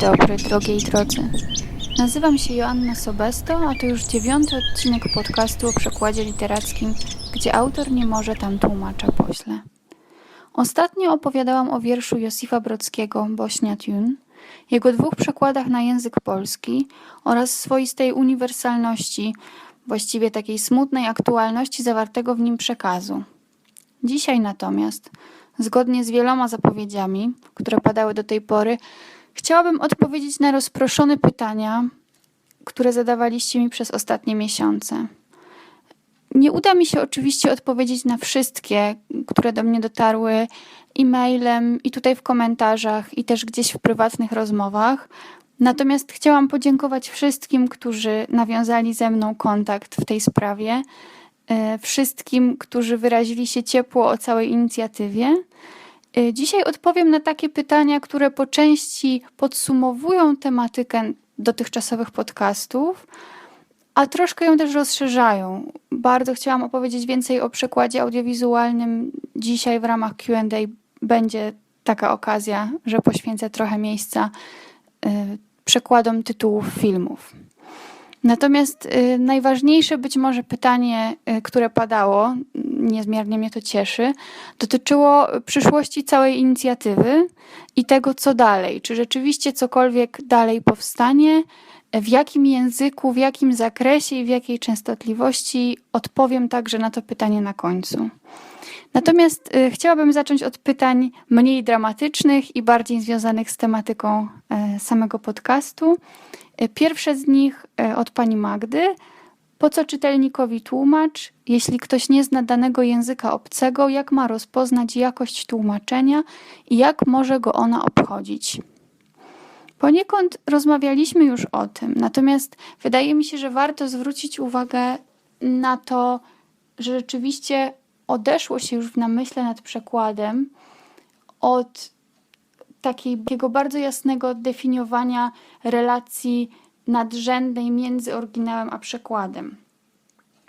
dobry, drogie i drodzy. Nazywam się Joanna Sobesto, a to już dziewiąty odcinek podcastu o przekładzie literackim, gdzie autor nie może tam tłumacza pośle. Ostatnio opowiadałam o wierszu Josifa Brockiego Bośnia Tune, jego dwóch przekładach na język polski oraz swoistej uniwersalności, właściwie takiej smutnej aktualności zawartego w nim przekazu. Dzisiaj natomiast, zgodnie z wieloma zapowiedziami, które padały do tej pory, chciałabym odpowiedzieć na rozproszone pytania, które zadawaliście mi przez ostatnie miesiące. Nie uda mi się oczywiście odpowiedzieć na wszystkie, które do mnie dotarły e-mailem i tutaj w komentarzach, i też gdzieś w prywatnych rozmowach. Natomiast chciałam podziękować wszystkim, którzy nawiązali ze mną kontakt w tej sprawie, e, wszystkim, którzy wyrazili się ciepło o całej inicjatywie. E, Dzisiaj odpowiem na takie pytania, które po części podsumowują tematykę dotychczasowych podcastów, a troszkę ją też rozszerzają. Bardzo chciałam opowiedzieć więcej o przekładzie audiowizualnym. Dzisiaj w ramach QA będzie taka okazja, że poświęcę trochę miejsca y, przekładom tytułów filmów. Natomiast y, najważniejsze być może pytanie, y, które padało, niezmiernie mnie to cieszy, dotyczyło przyszłości całej inicjatywy i tego, co dalej. Czy rzeczywiście cokolwiek dalej powstanie, w jakim języku, w jakim zakresie i w jakiej częstotliwości odpowiem także na to pytanie na końcu. Natomiast y, chciałabym zacząć od pytań mniej dramatycznych i bardziej związanych z tematyką y, samego podcastu. Y, Pierwsze z nich y, od pani Magdy. Po co czytelnikowi tłumacz, jeśli ktoś nie zna danego języka obcego, jak ma rozpoznać jakość tłumaczenia i jak może go ona obchodzić? Poniekąd rozmawialiśmy już o tym, natomiast wydaje mi się, że warto zwrócić uwagę na to, że rzeczywiście odeszło się już w namyśle nad przekładem od takiego bardzo jasnego definiowania relacji nadrzędnej między oryginałem a przekładem.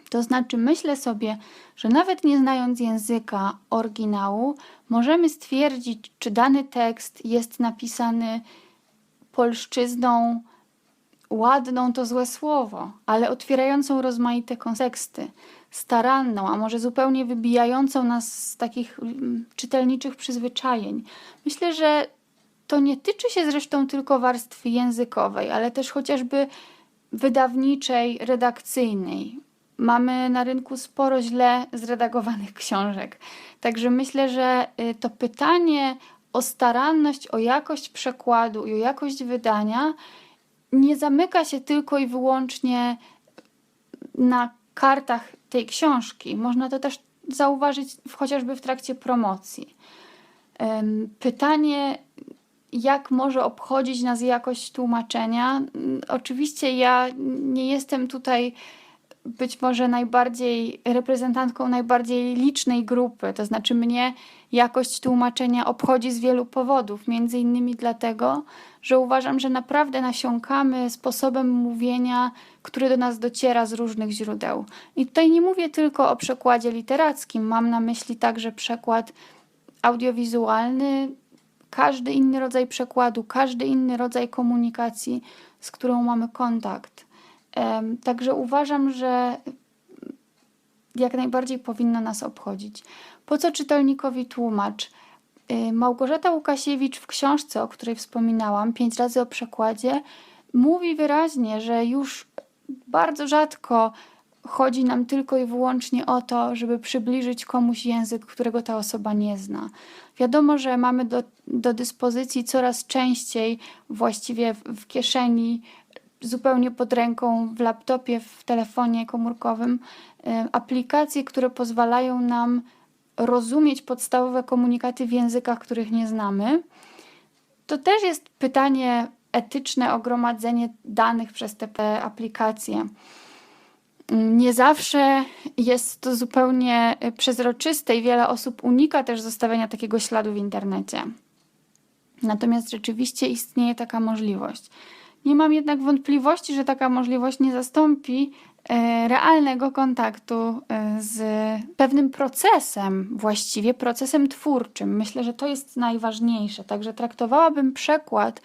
To znaczy, myślę sobie, że nawet nie znając języka oryginału, możemy stwierdzić, czy dany tekst jest napisany polszczyzną ładną to złe słowo, ale otwierającą rozmaite konteksty, staranną, a może zupełnie wybijającą nas z takich mm, czytelniczych przyzwyczajeń. Myślę, że to nie tyczy się zresztą tylko warstwy językowej, ale też chociażby wydawniczej, redakcyjnej. Mamy na rynku sporo źle zredagowanych książek. Także myślę, że y, to pytanie o staranność, o jakość przekładu i o jakość wydania nie zamyka się tylko i wyłącznie na kartach tej książki. Można to też zauważyć chociażby w trakcie promocji. Pytanie, jak może obchodzić nas jakość tłumaczenia? Oczywiście ja nie jestem tutaj być może najbardziej reprezentantką najbardziej licznej grupy, to znaczy mnie jakość tłumaczenia obchodzi z wielu powodów, między innymi dlatego, że uważam, że naprawdę nasiąkamy sposobem mówienia, który do nas dociera z różnych źródeł. I tutaj nie mówię tylko o przekładzie literackim, mam na myśli także przekład audiowizualny, każdy inny rodzaj przekładu, każdy inny rodzaj komunikacji, z którą mamy kontakt. Także uważam, że jak najbardziej powinno nas obchodzić. Po co czytelnikowi tłumacz? Y, Małgorzata Łukasiewicz w książce, o której wspominałam, pięć razy o przekładzie, mówi wyraźnie, że już bardzo rzadko chodzi nam tylko i wyłącznie o to, żeby przybliżyć komuś język, którego ta osoba nie zna. Wiadomo, że mamy do, do dyspozycji coraz częściej, właściwie w, kieszeni, zupełnie pod ręką, w laptopie, w telefonie komórkowym, y, aplikacje, które pozwalają nam rozumieć podstawowe komunikaty w językach, których nie znamy. To też jest pytanie etyczne o gromadzenie danych przez te te aplikacje. Nie zawsze jest to zupełnie y, przezroczyste i wiele osób unika też zostawiania takiego śladu w internecie. Natomiast rzeczywiście istnieje taka możliwość. Nie mam jednak wątpliwości, że taka możliwość nie zastąpi e, realnego kontaktu e, z pewnym procesem, właściwie procesem twórczym. Myślę, że to jest najważniejsze. Także traktowałabym przekład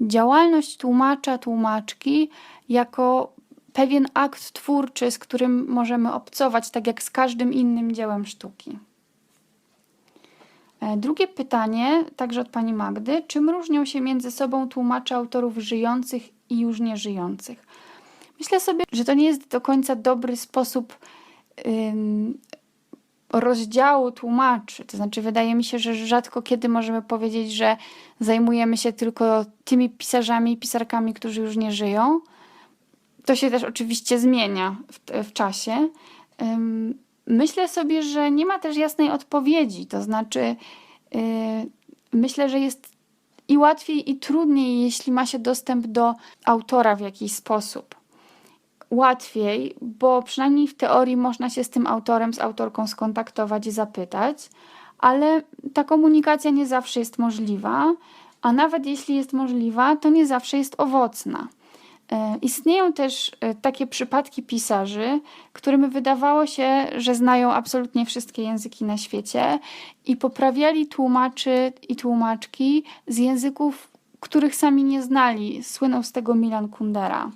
działalność tłumacza, tłumaczki jako pewien akt twórczy, z którym możemy obcować, tak jak z każdym innym dziełem sztuki. E, drugie pytanie, także od pani Magdy. Czym różnią się między sobą tłumacze autorów żyjących i już nieżyjących? Myślę sobie, że to nie jest do końca dobry sposób rozdziału tłumaczy. To znaczy, wydaje mi się, że rzadko kiedy możemy powiedzieć, że zajmujemy się tylko tymi pisarzami i pisarkami, którzy już nie żyją. To się też oczywiście zmienia w, w czasie. Ym, myślę sobie, że nie ma też jasnej odpowiedzi. To znaczy, yy, myślę, że jest i łatwiej, i trudniej, jeśli ma się dostęp do autora w jakiś sposób łatwiej, bo przynajmniej w teorii można się z tym autorem, z autorką skontaktować i zapytać, ale ta komunikacja nie zawsze jest możliwa, a nawet jeśli jest możliwa, to nie zawsze jest owocna. E, istnieją też e, takie przypadki pisarzy, którym wydawało się, że znają absolutnie wszystkie języki na świecie i poprawiali tłumaczy i tłumaczki z języków, których sami nie znali. Słynął z tego Milan Kundera.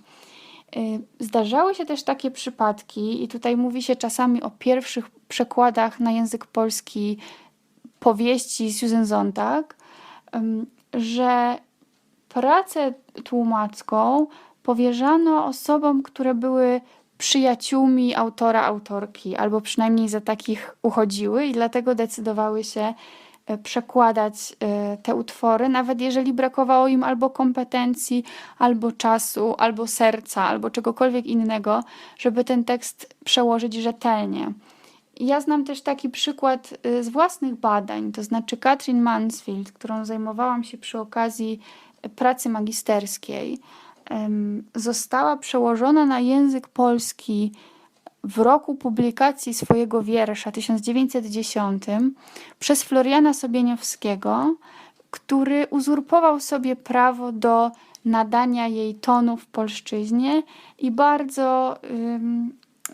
Y, zdarzały się też takie przypadki, i tutaj mówi się czasami o pierwszych przekładach na język polski powieści Susan Zontag, że pracę tłumacką powierzano osobom, które były przyjaciółmi autora, autorki, albo przynajmniej za takich uchodziły, i dlatego decydowały się E, przekładać e, te utwory, nawet jeżeli brakowało im albo kompetencji, albo czasu, albo serca, albo czegokolwiek innego, żeby ten tekst przełożyć rzetelnie. Ja znam też taki przykład e, z własnych badań, to znaczy Katrin Mansfield, którą zajmowałam się przy okazji pracy magisterskiej, została przełożona na język polski w roku publikacji swojego wiersza 1910 przez Floriana Sobieniowskiego, który uzurpował sobie prawo do nadania jej tonu w polszczyźnie i bardzo,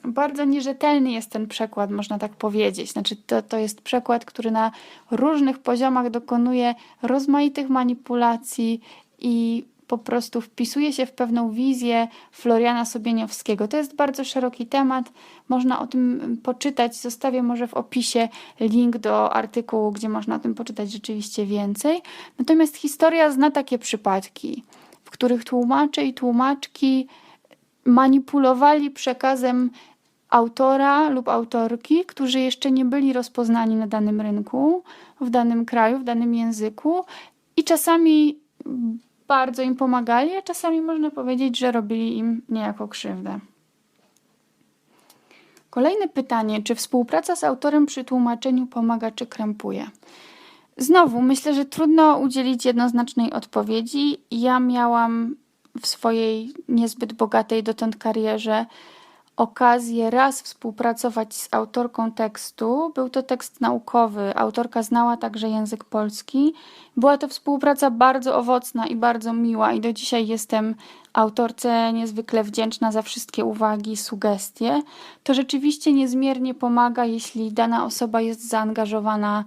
bardzo nierzetelny jest ten przekład, można tak powiedzieć. Znaczy, to, to jest przekład, który na różnych poziomach dokonuje rozmaitych manipulacji i po prostu wpisuje się w pewną wizję Floriana Sobieniowskiego. To jest bardzo szeroki temat, można o tym poczytać. Zostawię może w opisie link do artykułu, gdzie można o tym poczytać rzeczywiście więcej. Natomiast historia zna takie przypadki, w których tłumacze i tłumaczki manipulowali przekazem autora lub autorki, którzy jeszcze nie byli rozpoznani na danym rynku, w danym kraju, w danym języku i czasami bardzo im pomagali, a czasami można powiedzieć, że robili im niejako krzywdę. Kolejne pytanie: czy współpraca z autorem przy tłumaczeniu pomaga czy krępuje? Znowu, myślę, że trudno udzielić jednoznacznej odpowiedzi. Ja miałam w swojej niezbyt bogatej dotąd karierze okazję raz współpracować z autorką tekstu. Był to tekst naukowy. Autorka znała także język polski. Była to współpraca bardzo owocna i bardzo miła, i do dzisiaj jestem autorce niezwykle wdzięczna za wszystkie uwagi, sugestie. To rzeczywiście niezmiernie pomaga, jeśli dana osoba jest zaangażowana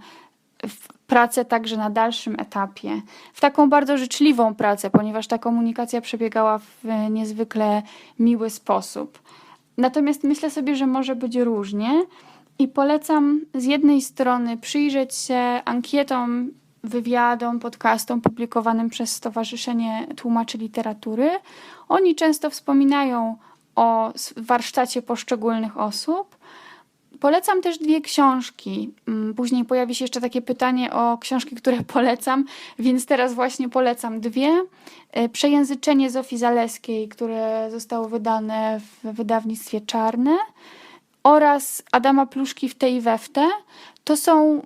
w pracę także na dalszym etapie, w taką bardzo życzliwą pracę, ponieważ ta komunikacja przebiegała w niezwykle miły sposób. Natomiast myślę sobie, że może być różnie i polecam z jednej strony przyjrzeć się ankietom, wywiadom, podcastom publikowanym przez Stowarzyszenie Tłumaczy Literatury. Oni często wspominają o warsztacie poszczególnych osób. Polecam też dwie książki. Mm, później pojawi się jeszcze takie pytanie o książki, które polecam, więc teraz właśnie polecam dwie. E, Przejęzyczenie Zofii Zaleskiej, które zostało wydane w wydawnictwie Czarne oraz Adama Pluszki w tej i. To są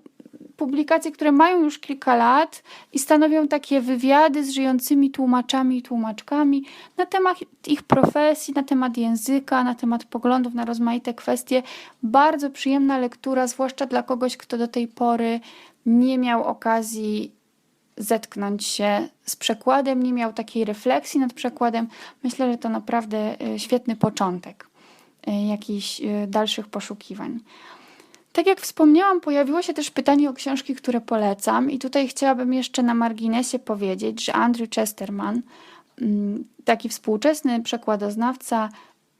publikacje, które mają już kilka lat i stanowią takie wywiady z żyjącymi tłumaczami i tłumaczkami na temat ich profesji, na temat języka, na temat poglądów na rozmaite kwestie. Bardzo przyjemna lektura, zwłaszcza dla kogoś, kto do tej pory nie miał okazji zetknąć się z przekładem, nie miał takiej refleksji nad przekładem. Myślę, że to naprawdę e, świetny początek e, jakichś e, dalszych poszukiwań. Tak jak wspomniałam, pojawiło się też pytanie o książki, które polecam, i tutaj chciałabym jeszcze na marginesie powiedzieć, że Andrew Chesterman, mm, taki współczesny przekładoznawca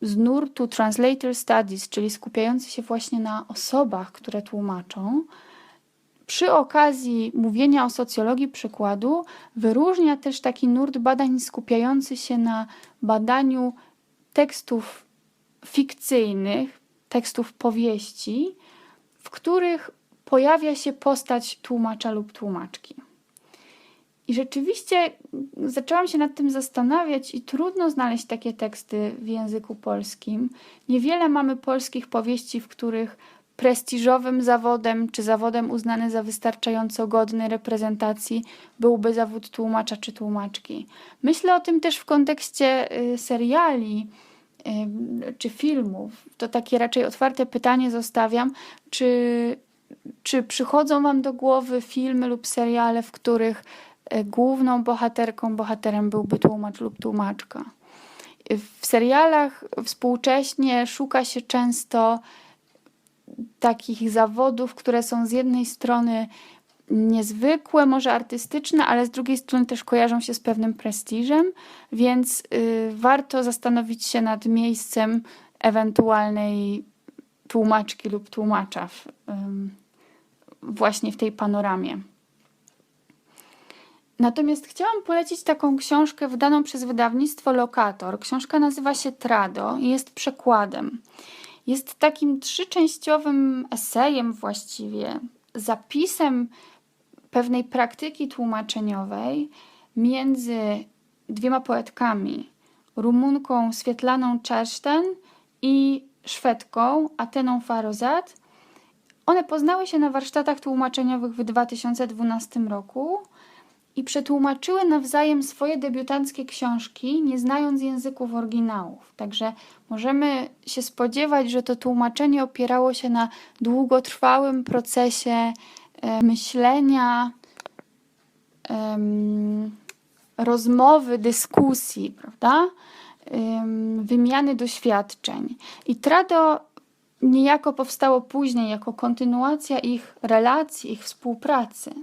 z nurtu Translator Studies, czyli skupiający się właśnie na osobach, które tłumaczą, przy okazji mówienia o socjologii przykładu wyróżnia też taki nurt badań skupiający się na badaniu tekstów fikcyjnych, tekstów powieści, w których pojawia się postać tłumacza lub tłumaczki. I rzeczywiście zaczęłam się nad tym zastanawiać, i trudno znaleźć takie teksty w języku polskim. Niewiele mamy polskich powieści, w których prestiżowym zawodem, czy zawodem uznany za wystarczająco godny reprezentacji, byłby zawód tłumacza czy tłumaczki. Myślę o tym też w kontekście y, seriali czy filmów. To takie raczej otwarte pytanie zostawiam, czy, czy przychodzą Wam do głowy filmy lub seriale, w których y, główną bohaterką, bohaterem byłby tłumacz lub tłumaczka. W serialach współcześnie szuka się często takich zawodów, które są z jednej strony niezwykłe, może artystyczne, ale z drugiej strony też kojarzą się z pewnym prestiżem, więc y, warto zastanowić się nad miejscem ewentualnej tłumaczki lub tłumacza w, y, właśnie w tej panoramie. Natomiast chciałam polecić taką książkę wydaną przez wydawnictwo Lokator. Książka nazywa się Trado i jest przekładem. Jest takim trzyczęściowym esejem właściwie, zapisem pewnej praktyki tłumaczeniowej między dwiema poetkami, Rumunką Swietlaną Czerszten i Szwedką Ateną Farozat. One poznały się na warsztatach tłumaczeniowych w 2012 roku i przetłumaczyły nawzajem swoje debiutanckie książki, nie znając języków oryginałów. Także możemy się spodziewać, że to tłumaczenie opierało się na długotrwałym procesie myślenia, e, rozmowy, dyskusji, prawda? Wymiany doświadczeń. I Trado niejako powstało później jako kontynuacja ich relacji, ich współpracy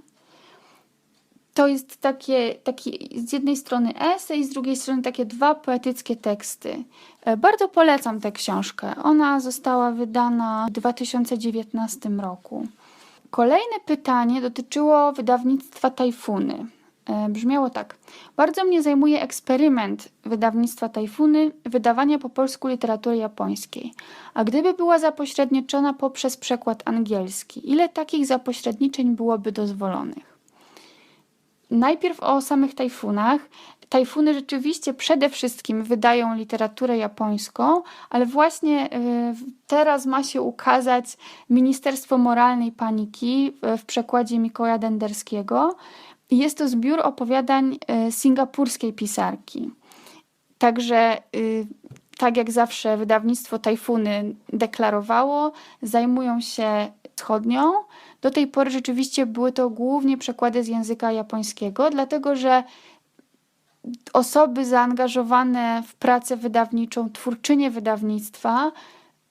to jest takie, taki z jednej strony esej, z drugiej strony takie dwa poetyckie teksty. E, bardzo polecam tę książkę. Ona została wydana w 2019 roku. Kolejne pytanie dotyczyło wydawnictwa Tajfuny. E, brzmiało tak. Bardzo mnie zajmuje eksperyment wydawnictwa Tajfuny wydawania po polsku literatury japońskiej. A gdyby była zapośredniczona poprzez przekład angielski, ile takich zapośredniczeń byłoby dozwolonych? Najpierw o samych tajfunach. Tajfuny rzeczywiście przede wszystkim wydają literaturę japońską, ale właśnie y, teraz ma się ukazać Ministerstwo Moralnej Paniki w przekładzie Mikołaja Denderskiego. Jest to zbiór opowiadań y, singapurskiej pisarki. Także y, tak jak zawsze wydawnictwo Tajfuny deklarowało, zajmują się wschodnią. Do tej pory rzeczywiście były to głównie przekłady z języka japońskiego, dlatego że osoby zaangażowane w pracę wydawniczą, twórczynie wydawnictwa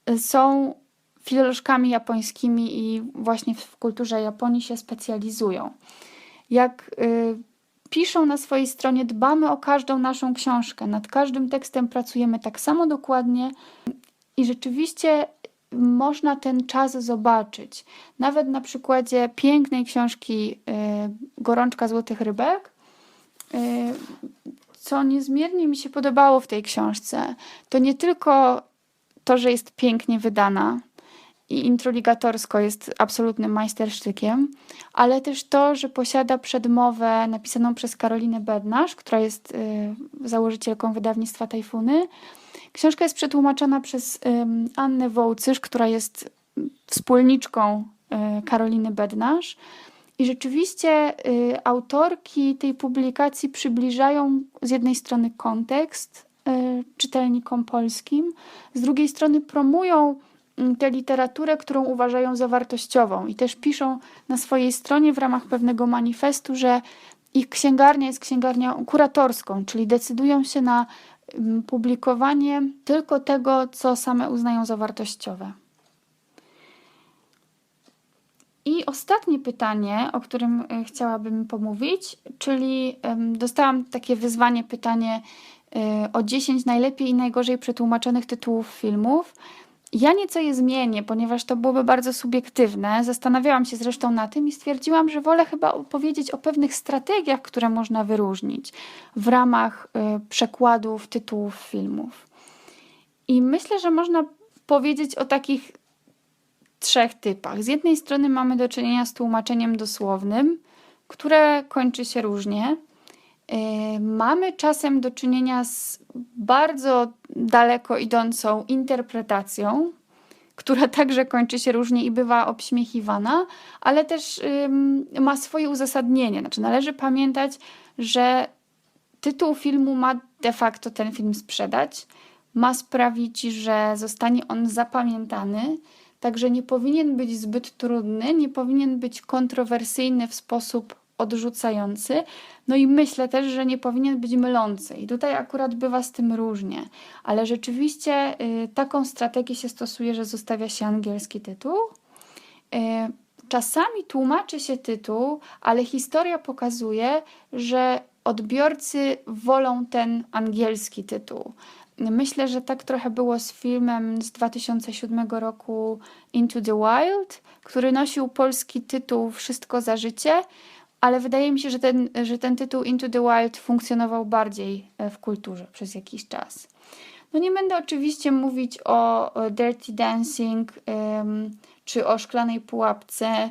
y, są filolożkami japońskimi i właśnie w kulturze Japonii się specjalizują. Jak y, piszą na swojej stronie, dbamy o każdą naszą książkę, nad każdym tekstem pracujemy tak samo dokładnie i rzeczywiście można ten czas zobaczyć. Nawet na przykładzie pięknej książki y, Gorączka Złotych Rybek, y, co niezmiernie mi się podobało w tej książce, to nie tylko to, że jest pięknie wydana i introligatorsko jest absolutnym majstersztykiem, ale też to, że posiada przedmowę napisaną przez Karolinę Bednarz, która jest y, założycielką wydawnictwa Tajfuny, Książka jest przetłumaczona przez Annę Wołcysz, która jest wspólniczką e, Karoliny Bednarz. I rzeczywiście y, autorki tej publikacji przybliżają z jednej strony kontekst y, czytelnikom polskim, z drugiej strony promują mm, tę literaturę, którą uważają za wartościową i też piszą na swojej stronie w ramach pewnego manifestu, że ich księgarnia jest księgarnią kuratorską, czyli decydują się na publikowanie tylko tego, co same uznają za wartościowe. I ostatnie pytanie, o którym e, chciałabym pomówić, czyli dostałam takie wyzwanie, pytanie e, o 10 najlepiej i najgorzej przetłumaczonych tytułów filmów. Ja nieco je zmienię, ponieważ to byłoby bardzo subiektywne. Zastanawiałam się zresztą na tym i stwierdziłam, że wolę chyba opowiedzieć o pewnych strategiach, które można wyróżnić w ramach y, przekładów tytułów filmów. I myślę, że można powiedzieć o takich trzech typach. Z jednej strony mamy do czynienia z tłumaczeniem dosłownym, które kończy się różnie. Yy, Mamy czasem do czynienia z bardzo daleko idącą interpretacją, która także kończy się różnie i bywa obśmiechiwana, ale też ma swoje uzasadnienie. Znaczy, należy pamiętać, że tytuł filmu ma de facto ten film sprzedać, ma sprawić, że zostanie on zapamiętany, także nie powinien być zbyt trudny, nie powinien być kontrowersyjny w sposób odrzucający. No i myślę też, że nie powinien być mylący. I tutaj akurat bywa z tym różnie, ale rzeczywiście y, taką strategię się stosuje, że zostawia się angielski tytuł. Y, czasami tłumaczy się tytuł, ale historia pokazuje, że odbiorcy wolą ten angielski tytuł. Myślę, że tak trochę było z filmem z 2007 roku Into the Wild, który nosił polski tytuł Wszystko za życie, ale wydaje mi się, że ten, że ten tytuł Into the Wild funkcjonował bardziej e, w kulturze przez jakiś czas. No nie będę oczywiście mówić o o Dirty Dancing czy o Szklanej Pułapce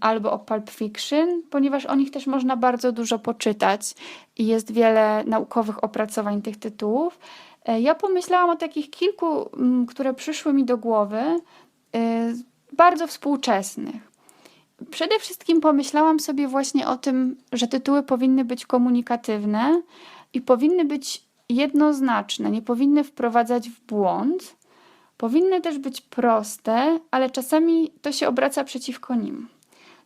albo o Pulp Fiction, ponieważ o nich też można bardzo dużo poczytać i jest wiele naukowych opracowań tych tytułów. E, Ja pomyślałam o takich kilku, które przyszły mi do głowy, e, bardzo współczesnych. Przede wszystkim pomyślałam sobie właśnie o tym, że tytuły powinny być komunikatywne i powinny być jednoznaczne, nie powinny wprowadzać w błąd. Powinny też być proste, ale czasami to się obraca przeciwko nim.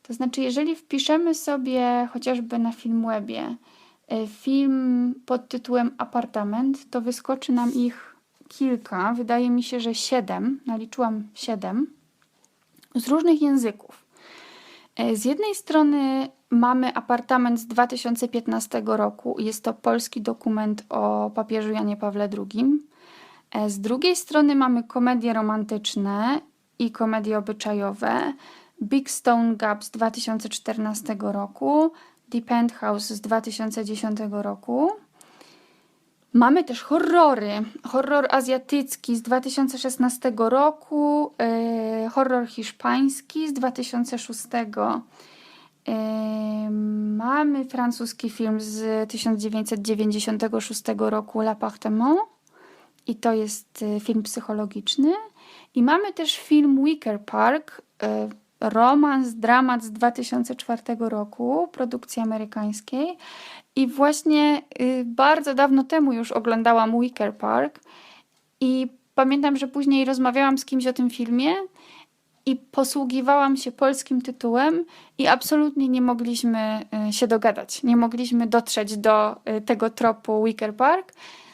To znaczy, jeżeli wpiszemy sobie chociażby na Filmwebie e, film pod tytułem Apartament, to wyskoczy nam ich kilka, wydaje mi się, że siedem, naliczyłam siedem, z różnych języków. E, Z jednej strony mamy apartament z 2015 roku. Jest to polski dokument o papieżu Janie Pawle II. E, Z drugiej strony mamy komedie romantyczne i komedie obyczajowe. Big Stone Gap z 2014 roku, The Penthouse z 2010 roku. Mamy też horrory. Horror azjatycki z 2016 roku, e, horror hiszpański z 2006. E, mamy francuski film z 1996 roku L'Appartement i to jest e, film psychologiczny. I mamy też film Wicker Park, e, romans, dramat z 2004 roku, produkcji amerykańskiej. I właśnie y, bardzo dawno temu już oglądałam Wicker Park i pamiętam, że później rozmawiałam z kimś o tym filmie i posługiwałam się polskim tytułem i absolutnie nie mogliśmy y, się dogadać. Nie mogliśmy dotrzeć do y, tego tropu Wicker Park, Y,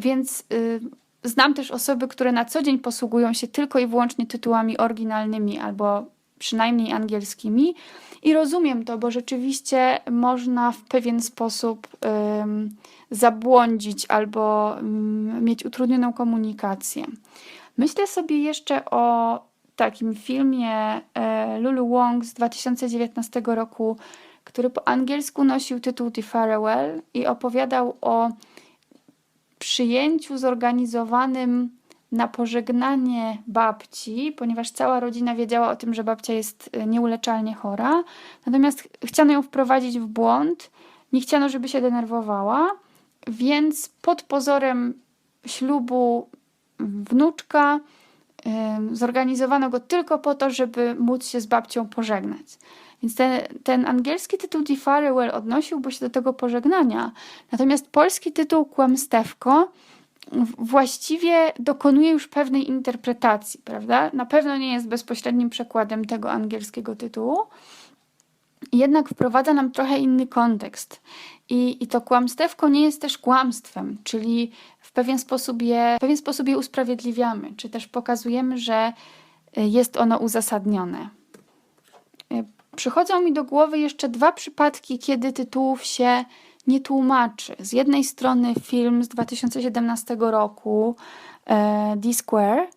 więc y, znam też osoby, które na co dzień posługują się tylko i wyłącznie tytułami oryginalnymi albo przynajmniej angielskimi. I rozumiem to, bo rzeczywiście można w pewien sposób zabłądzić albo ym, mieć utrudnioną komunikację. Myślę sobie jeszcze o takim filmie e, Lulu Wong z 2019 roku, który po angielsku nosił tytuł The Farewell i opowiadał o przyjęciu zorganizowanym na pożegnanie babci, ponieważ cała rodzina wiedziała o tym, że babcia jest y, nieuleczalnie chora. Natomiast ch- chciano ją wprowadzić w błąd, nie chciano, żeby się denerwowała, więc pod pozorem ślubu wnuczka ym, zorganizowano go tylko po to, żeby móc się z babcią pożegnać. Więc ten, angielski tytuł The Farewell odnosiłby się do tego pożegnania, natomiast polski tytuł Kłamstewko właściwie dokonuje już pewnej interpretacji, prawda? Na pewno nie jest bezpośrednim przekładem tego angielskiego tytułu, jednak wprowadza nam trochę inny kontekst. I, I to kłamstewko nie jest też kłamstwem, czyli w pewien sposób je, w pewien sposób je usprawiedliwiamy, czy też pokazujemy, że y, jest ono uzasadnione. Przychodzą mi do głowy jeszcze dwa przypadki, kiedy tytułów się nie tłumaczy. Z jednej strony film z 2017 roku e, D-Square.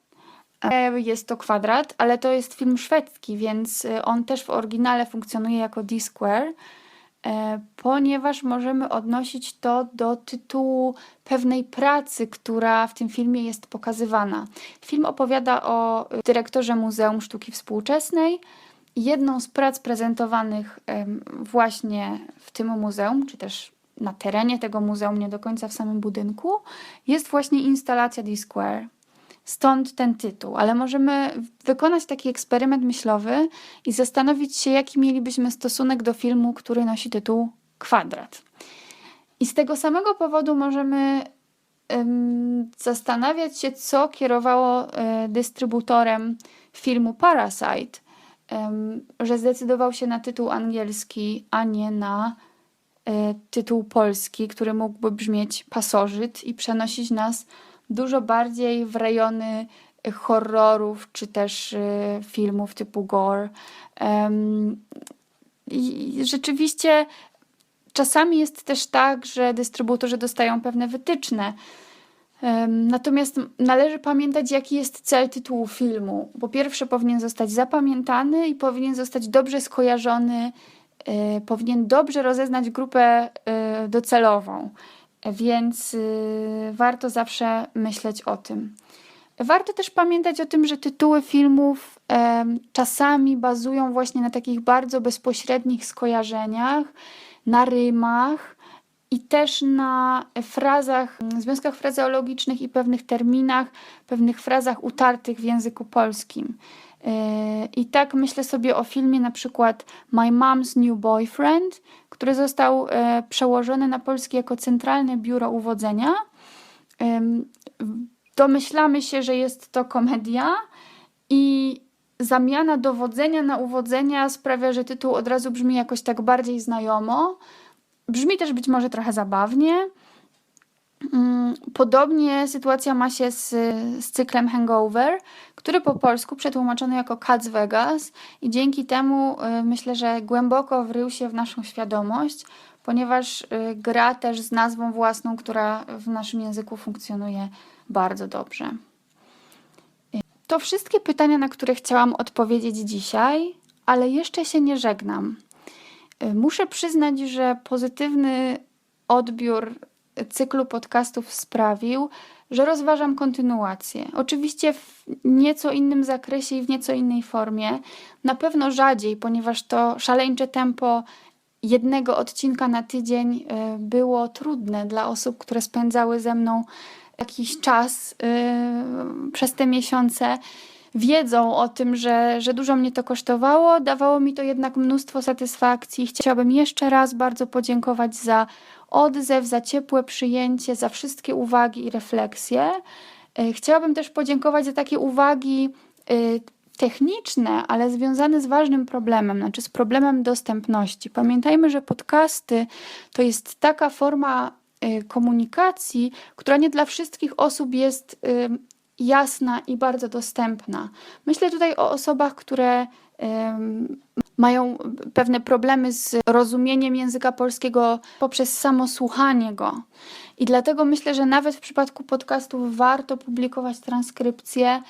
E, jest to kwadrat, ale to jest film szwedzki, więc e, on też w oryginale funkcjonuje jako D-Square, e, ponieważ możemy odnosić to do tytułu pewnej pracy, która w tym filmie jest pokazywana. Film opowiada o dyrektorze Muzeum Sztuki Współczesnej. Jedną z prac prezentowanych właśnie w tym muzeum, czy też na terenie tego muzeum, nie do końca w samym budynku, jest właśnie instalacja D-Square. Stąd ten tytuł, ale możemy wykonać taki eksperyment myślowy i zastanowić się, jaki mielibyśmy stosunek do filmu, który nosi tytuł Kwadrat. I z tego samego powodu możemy zastanawiać się, co kierowało um, dystrybutorem filmu Parasite, że zdecydował się na tytuł angielski, a nie na E, tytuł polski, który mógłby brzmieć pasożyt i przenosić nas dużo bardziej w rejony horrorów czy też e, filmów typu gore. I rzeczywiście czasami jest też tak, że dystrybutorzy dostają pewne wytyczne. Natomiast należy pamiętać, jaki jest cel tytułu filmu. Po pierwsze, powinien zostać zapamiętany i powinien zostać dobrze skojarzony Y, powinien dobrze rozeznać grupę y, docelową, więc y, warto zawsze myśleć o tym. Warto też pamiętać o tym, że tytuły filmów czasami bazują właśnie na takich bardzo bezpośrednich skojarzeniach, na rymach i też na frazach, związkach frazeologicznych i pewnych terminach, pewnych frazach utartych w języku polskim. Yy, I tak myślę sobie o filmie na przykład My Mom's New Boyfriend, który został e, przełożony na polski jako Centralne Biuro Uwodzenia. Domyślamy się, że jest to komedia i zamiana dowodzenia na uwodzenia sprawia, że tytuł od razu brzmi jakoś tak bardziej znajomo. Brzmi też być może trochę zabawnie. Mm, podobnie sytuacja ma się z, z cyklem Hangover, który po polsku przetłumaczono jako Cats Vegas i dzięki temu y, myślę, że głęboko wrył się w naszą świadomość, ponieważ y, gra też z nazwą własną, która w naszym języku funkcjonuje bardzo dobrze. To wszystkie pytania, na które chciałam odpowiedzieć dzisiaj, ale jeszcze się nie żegnam. Y, muszę przyznać, że pozytywny odbiór cyklu podcastów sprawił, że rozważam kontynuację. Oczywiście w nieco innym zakresie i w nieco innej formie. Na pewno rzadziej, ponieważ to szaleńcze tempo jednego odcinka na tydzień e, było trudne dla osób, które spędzały ze mną jakiś czas yy, przez te miesiące. Wiedzą o tym, że, że dużo mnie to kosztowało, dawało mi to jednak mnóstwo satysfakcji. Chciałabym jeszcze raz bardzo podziękować za odzew, za ciepłe przyjęcie, za wszystkie uwagi i refleksje. E, chciałabym też podziękować za takie uwagi e, techniczne, ale związane z ważnym problemem, znaczy z problemem dostępności. Pamiętajmy, że podcasty to jest taka forma e, komunikacji, która nie dla wszystkich osób jest jasna i bardzo dostępna. Myślę tutaj o osobach, które mają pewne problemy z rozumieniem języka polskiego poprzez samo słuchanie go. I dlatego myślę, że nawet w przypadku podcastów warto publikować transkrypcje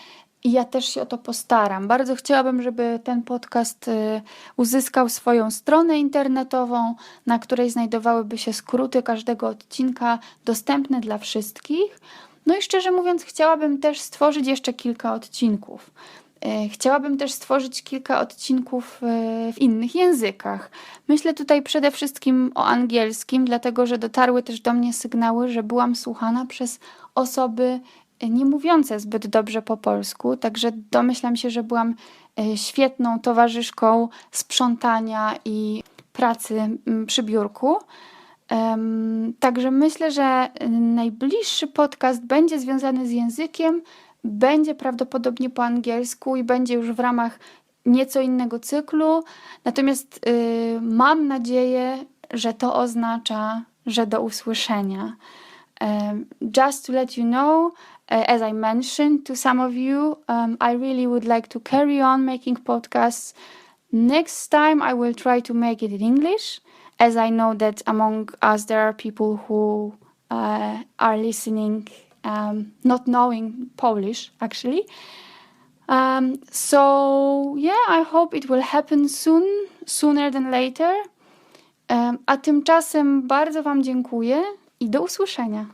i ja też się o to postaram. Bardzo chciałabym, żeby ten podcast y, uzyskał swoją stronę internetową, na której znajdowałyby się skróty każdego odcinka dostępne dla wszystkich. No i szczerze mówiąc, chciałabym też stworzyć jeszcze kilka odcinków. E, chciałabym też stworzyć kilka odcinków e, w innych językach. Myślę tutaj przede wszystkim o angielskim, dlatego że dotarły też do mnie sygnały, że byłam słuchana przez osoby e, nie mówiące zbyt dobrze po polsku, także domyślam się, że byłam świetną towarzyszką sprzątania i pracy przy biurku. Także myślę, że najbliższy podcast będzie związany z językiem, będzie prawdopodobnie po angielsku i będzie już w ramach nieco innego cyklu. Natomiast y, mam nadzieję, że to oznacza, że do usłyszenia. Um, just to let you know, uh, as I mentioned to some of you, um, I really would like to carry on making podcasts Next time I will try to make it in English, as I know that among us there are people who uh, are listening um, not knowing Polish actually. Um, so yeah, I hope it will happen soon, sooner than later. Um, a tymczasem bardzo Wam dziękuję i do usłyszenia.